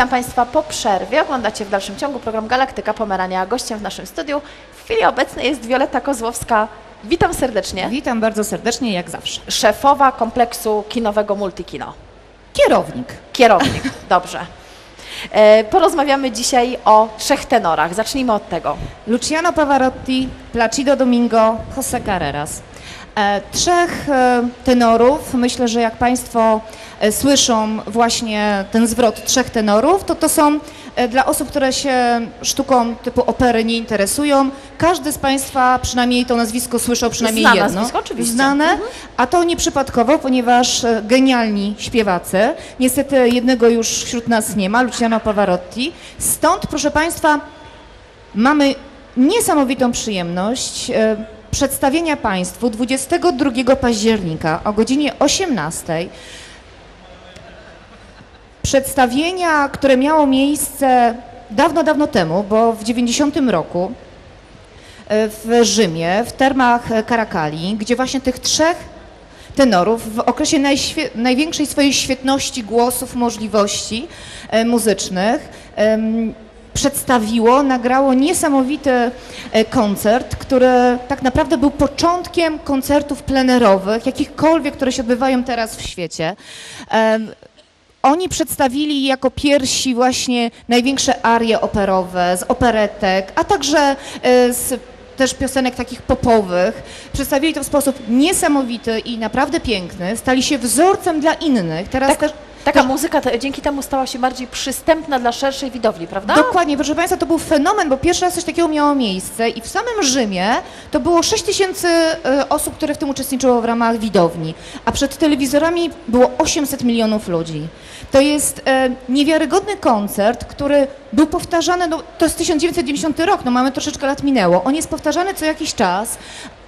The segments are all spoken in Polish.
Witam Państwa po przerwie. Oglądacie w dalszym ciągu program Galaktyka Pomerania. Gościem w naszym studiu w chwili obecnej jest Wioletta Kozłowska. Witam serdecznie. Witam bardzo serdecznie, jak zawsze. Szefowa kompleksu kinowego Multikino. Kierownik. Kierownik. Dobrze. E, porozmawiamy dzisiaj o trzech tenorach. Zacznijmy od tego. Luciano Pavarotti, Placido Domingo, José Carreras. E, trzech e, tenorów, myślę, że jak Państwo e, słyszą właśnie ten zwrot trzech tenorów, to to są dla osób, które się sztuką typu opery nie interesują. Każdy z Państwa przynajmniej to nazwisko słyszał przynajmniej Zna jedno. nazwisko, oczywiście. Znane, Mhm. a to nieprzypadkowo, ponieważ genialni śpiewacy, niestety jednego już wśród nas nie ma, Luciano Pavarotti. Stąd, proszę Państwa, Mamy niesamowitą przyjemność przedstawienia Państwu 22 października o godzinie 18 przedstawienia, które miało miejsce dawno, dawno temu, bo w 90 roku e, w Rzymie, w termach Karakali, gdzie właśnie tych trzech tenorów w okresie największej swojej świetności głosów, możliwości e, muzycznych przedstawiło, nagrało niesamowity e, koncert, który tak naprawdę był początkiem koncertów plenerowych, jakichkolwiek, które się odbywają teraz w świecie. Oni przedstawili jako pierwsi właśnie największe arie operowe z operetek, a także e, z też piosenek takich popowych. Przedstawili to w sposób niesamowity i naprawdę piękny. Stali się wzorcem dla innych. Teraz Tak, też Taka muzyka dzięki temu stała się bardziej przystępna dla szerszej widowni, prawda? Dokładnie, proszę Państwa, to był fenomen, bo pierwszy raz coś takiego miało miejsce i w samym Rzymie to było 6 tysięcy e, osób, które w tym uczestniczyło w ramach widowni, a przed telewizorami było 800 milionów ludzi. To jest e, niewiarygodny koncert, który był powtarzany, no, to jest 1990 rok, no mamy troszeczkę lat minęło, on jest powtarzany co jakiś czas,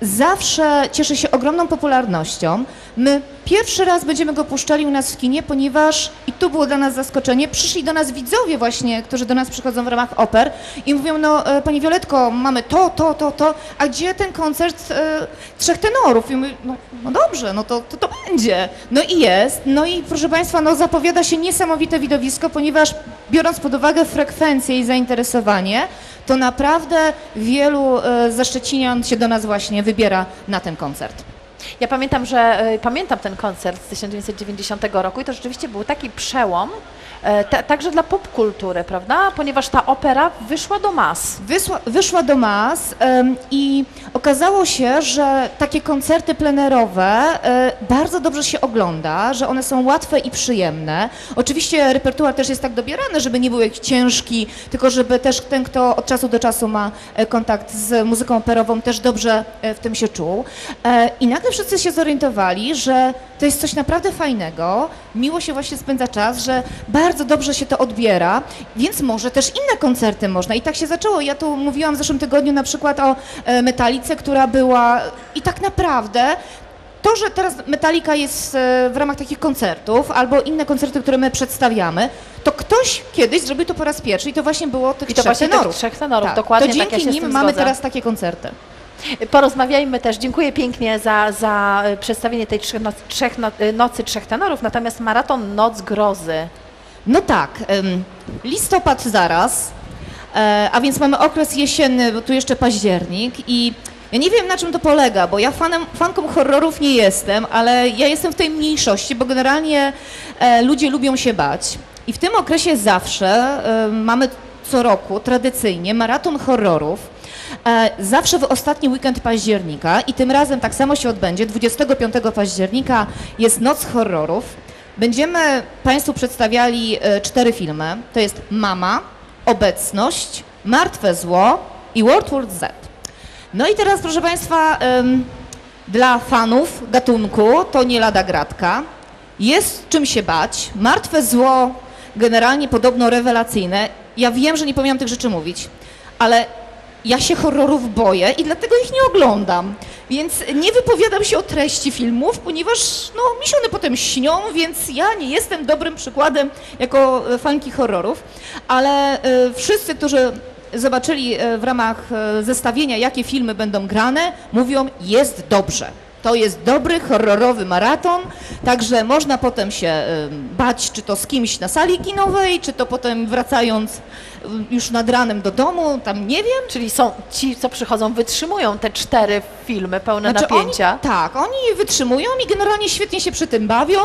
zawsze cieszy się ogromną popularnością. My pierwszy raz będziemy go puszczali u nas w kinie, ponieważ, i tu było dla nas zaskoczenie, przyszli do nas widzowie właśnie, którzy do nas przychodzą w ramach oper i mówią, no e, Pani Wioletko, mamy to, to, to, to, a gdzie ten koncert e, trzech tenorów? I my, no, no dobrze, no to, to to będzie. No i jest. No i proszę Państwa, no zapowiada się niesamowite widowisko, ponieważ biorąc pod uwagę frekwencję i zainteresowanie, to naprawdę wielu e, ze Szczecinian się do nas właśnie wybiera na ten koncert. Ja pamiętam, że y, pamiętam ten koncert z 1990 roku i to rzeczywiście był taki przełom, e, ta, także dla popkultury, prawda? Ponieważ ta opera wyszła do mas. Wysła, wyszła do mas i okazało się, że takie koncerty plenerowe e, bardzo dobrze się ogląda, że one są łatwe i przyjemne. Oczywiście repertuar też jest tak dobierany, żeby nie był jakiś ciężki, tylko żeby też ten, kto od czasu do czasu ma e, kontakt z muzyką operową, też dobrze e, w tym się czuł. E, I nagle wszyscy się zorientowali, że to jest coś naprawdę fajnego, miło się właśnie spędza czas, że bardzo dobrze się to odbiera, więc może też inne koncerty można. I tak się zaczęło. Ja tu mówiłam w zeszłym tygodniu na przykład o e, Metalice, która była i tak naprawdę to, że teraz Metallica jest e, w ramach takich koncertów, albo inne koncerty, które my przedstawiamy, to ktoś kiedyś zrobił to po raz pierwszy i to właśnie było tych I to trzech właśnie tych tenorów. trzech tenorów, tak. dokładnie To tak, dzięki ja się z nim mamy zgodzę. teraz takie koncerty. Porozmawiajmy też, dziękuję pięknie za, za y, przedstawienie tej trzech, noc, trzech no, y, nocy trzech tenorów, natomiast maraton Noc Grozy. No tak, listopad zaraz, e, a więc mamy okres jesienny, bo tu jeszcze październik i ja nie wiem na czym to polega, bo ja fanem, fanką horrorów nie jestem, ale ja jestem w tej mniejszości, bo generalnie e, ludzie lubią się bać. I w tym okresie zawsze e, mamy co roku tradycyjnie maraton horrorów. E, Zawsze w ostatni weekend października i tym razem tak samo się odbędzie. 25 października jest Noc Horrorów. Będziemy Państwu przedstawiali e, cztery filmy. To jest Mama, Obecność, Martwe Zło i World War Z. No i teraz, proszę Państwa, dla fanów gatunku to nie lada gratka. Jest czym się bać. Martwe Zło generalnie podobno rewelacyjne. Ja wiem, że nie powinnam tych rzeczy mówić, ale ja się horrorów boję i dlatego ich nie oglądam. Więc nie wypowiadam się o treści filmów, ponieważ no, mi się one potem śnią, więc ja nie jestem dobrym przykładem jako e, fanki horrorów. Ale e, wszyscy, którzy zobaczyli e, w ramach zestawienia, jakie filmy będą grane, mówią, jest dobrze. To jest dobry, horrorowy maraton, także można potem się bać, czy to z kimś na sali kinowej, czy to potem wracając już nad ranem do domu, tam nie wiem. Czyli są ci, co przychodzą, wytrzymują te cztery filmy pełne Znaczy napięcia. Oni, tak, oni wytrzymują i generalnie świetnie się przy tym bawią,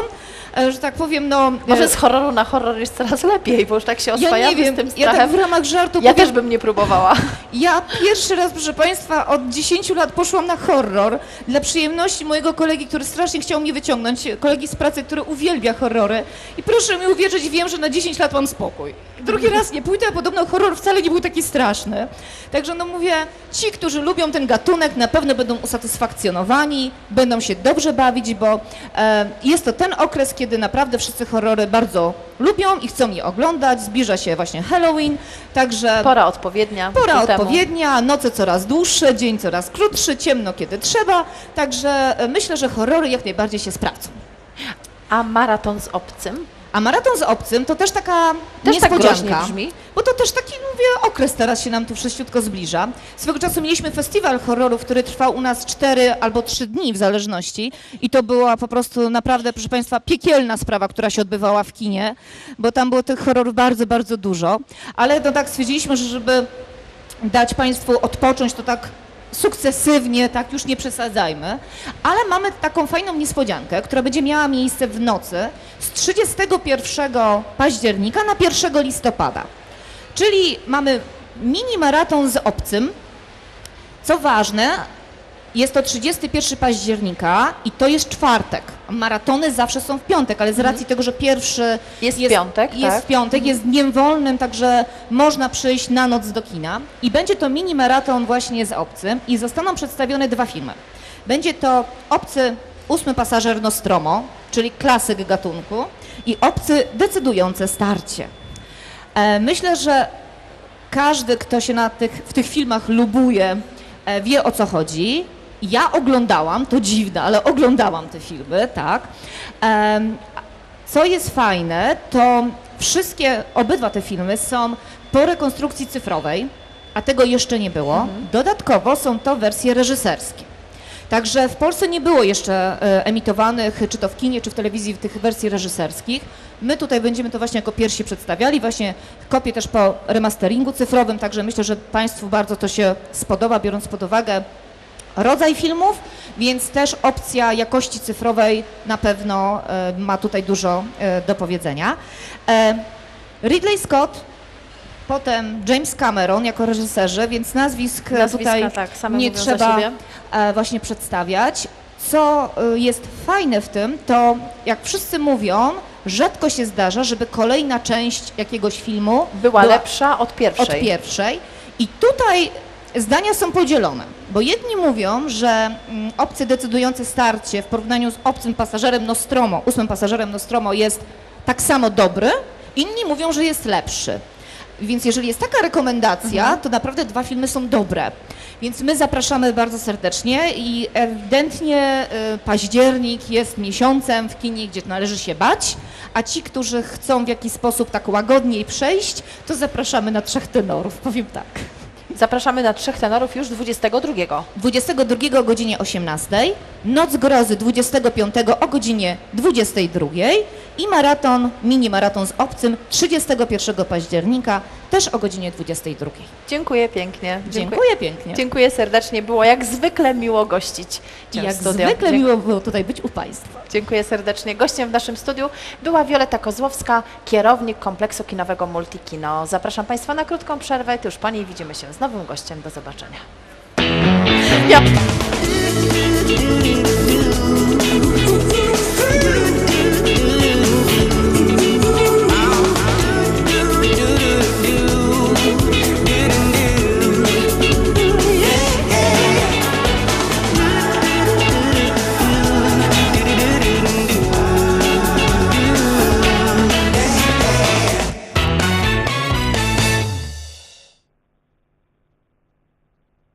że tak powiem, no... Może e, z horroru na horror jest coraz lepiej, bo już tak się ja oswajamy nie wiem, z tym ja tak strachem. w ramach żartu Ja powiem, też bym nie próbowała. Ja pierwszy raz, proszę Państwa, od 10 lat poszłam na horror dla przyjemności mojego kolegi, który strasznie chciał mnie wyciągnąć, kolegi z pracy, który uwielbia horrory. I proszę mi uwierzyć, wiem, że na 10 lat mam spokój. Drugi raz nie pójdę, a podobno horror wcale nie był taki straszny. Także no mówię, ci, którzy lubią ten gatunek, na pewno będą usatysfakcjonowani, będą się dobrze bawić, bo e, jest to ten okres, kiedy naprawdę wszyscy horrory bardzo lubią i chcą je oglądać. Zbliża się właśnie Halloween, także... Pora odpowiednia. Pora ku temu. odpowiednia, noce coraz dłuższe, dzień coraz krótszy, ciemno kiedy trzeba, także e, myślę, że horrory jak najbardziej się sprawdzą. A maraton z obcym? A maraton z obcym to też taka Też tak niespodzianka. brzmi. Bo to też taki, mówię, okres teraz się nam tu wszyściutko zbliża. Swego czasu mieliśmy festiwal horrorów, który trwał u nas 4 albo 3 dni w zależności i to była po prostu naprawdę, proszę Państwa, piekielna sprawa, która się odbywała w kinie, bo tam było tych horrorów bardzo, bardzo dużo. Ale no tak stwierdziliśmy, że żeby dać Państwu odpocząć, to tak sukcesywnie, tak już nie przesadzajmy, ale mamy taką fajną niespodziankę, która będzie miała miejsce w nocy z 31 października na 1 listopada. Czyli mamy mini maraton z obcym. Co ważne, jest to 31 października i to jest czwartek. Maratony zawsze są w piątek, ale z racji tego, że pierwszy Mhm. Jest w piątek, jest tak? w piątek, jest dniem wolnym, także można przyjść na noc do kina. I będzie to mini maraton właśnie z obcym i zostaną przedstawione dwa filmy. Będzie to Obcy ósmy pasażer Nostromo, czyli klasyk gatunku i Obcy decydujące starcie. E, Myślę, że każdy, kto się na tych, w tych filmach lubuje, e, wie o co chodzi. Ja oglądałam, to dziwne, ale oglądałam te filmy, tak. Co jest fajne, to wszystkie, obydwa te filmy są po rekonstrukcji cyfrowej, a tego jeszcze nie było. Dodatkowo są to wersje reżyserskie. Także w Polsce nie było jeszcze e, emitowanych, czy to w kinie, czy w telewizji, tych wersji reżyserskich. My tutaj będziemy to właśnie jako pierwsi przedstawiali, właśnie kopię też po remasteringu cyfrowym, także myślę, że Państwu bardzo to się spodoba, biorąc pod uwagę rodzaj filmów, więc też opcja jakości cyfrowej na pewno e, ma tutaj dużo e, do powiedzenia. E, Ridley Scott, potem James Cameron jako reżyserzy, więc nazwisk Nazwiska, tutaj tak, nie trzeba właśnie przedstawiać. Co jest fajne w tym, to jak wszyscy mówią, rzadko się zdarza, żeby kolejna część jakiegoś filmu Była lepsza od pierwszej. od pierwszej. I tutaj zdania są podzielone, bo jedni mówią, że mm, obcy decydujące starcie w porównaniu z obcym pasażerem Nostromo, ósmym pasażerem Nostromo jest tak samo dobry, inni mówią, że jest lepszy. Więc jeżeli jest taka rekomendacja, Mhm. to naprawdę dwa filmy są dobre. Więc my zapraszamy bardzo serdecznie i ewidentnie y, październik jest miesiącem w kinie, gdzie należy się bać, a ci, którzy chcą w jakiś sposób tak łagodniej przejść, to zapraszamy na trzech tenorów, powiem tak. Zapraszamy na trzech tenorów już 22. 22 o godzinie 18, Noc Grozy 25 o godzinie 22 i maraton, mini maraton z obcym 31 października też o godzinie 22. Dziękuję pięknie. Dziękuję pięknie. Dziękuję serdecznie. Było jak zwykle miło gościć I jak w studiu. zwykle miło było tutaj być u Państwa. Dziękuję serdecznie. Gościem w naszym studiu była Wioleta Kozłowska, kierownik kompleksu kinowego Multikino. Zapraszam Państwa na krótką przerwę. Już po niej widzimy się z nowym gościem. Do zobaczenia. Ja.